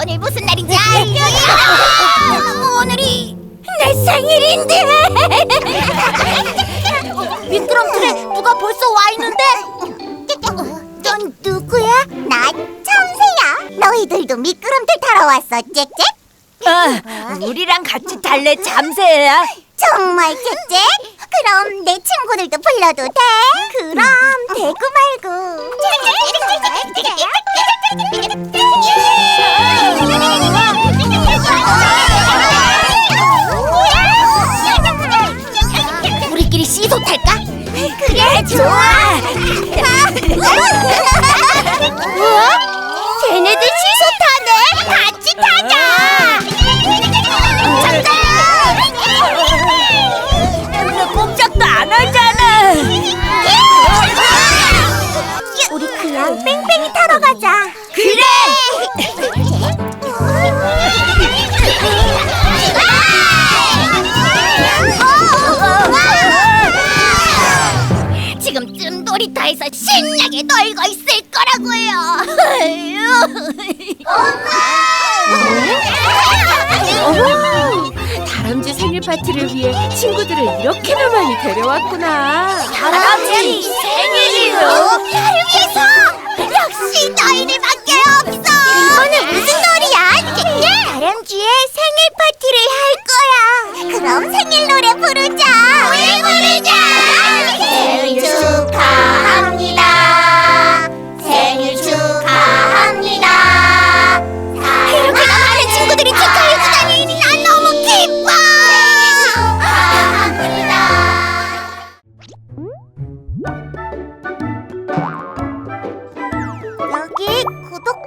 오늘 무슨 날인지 알려요. 뭐 오늘이 내 생일인데. 미끄럼틀에 누가 벌써 와 있는데? 넌 누구야? 나 천세야. 너희들도 미끄럼틀 타러 왔어, 잭잭? 아, 우리랑 같이 달래 잠새야. 정말 잭잭? 그럼 내 친구들도 불러도 돼? 그럼 대구 말고. 그래 좋아. 우와, 쟤네들 신나게 놀고 있을 거라고요. 다람쥐 생일 파티를 위해 친구들을 이렇게나 많이 데려왔구나. 다람쥐 생일이요? 나를 위해서 역시 너희들밖에 없어 이번엔 무슨 놀이야? 다람쥐의 생일 파티를 할 거야 그럼 여기 구독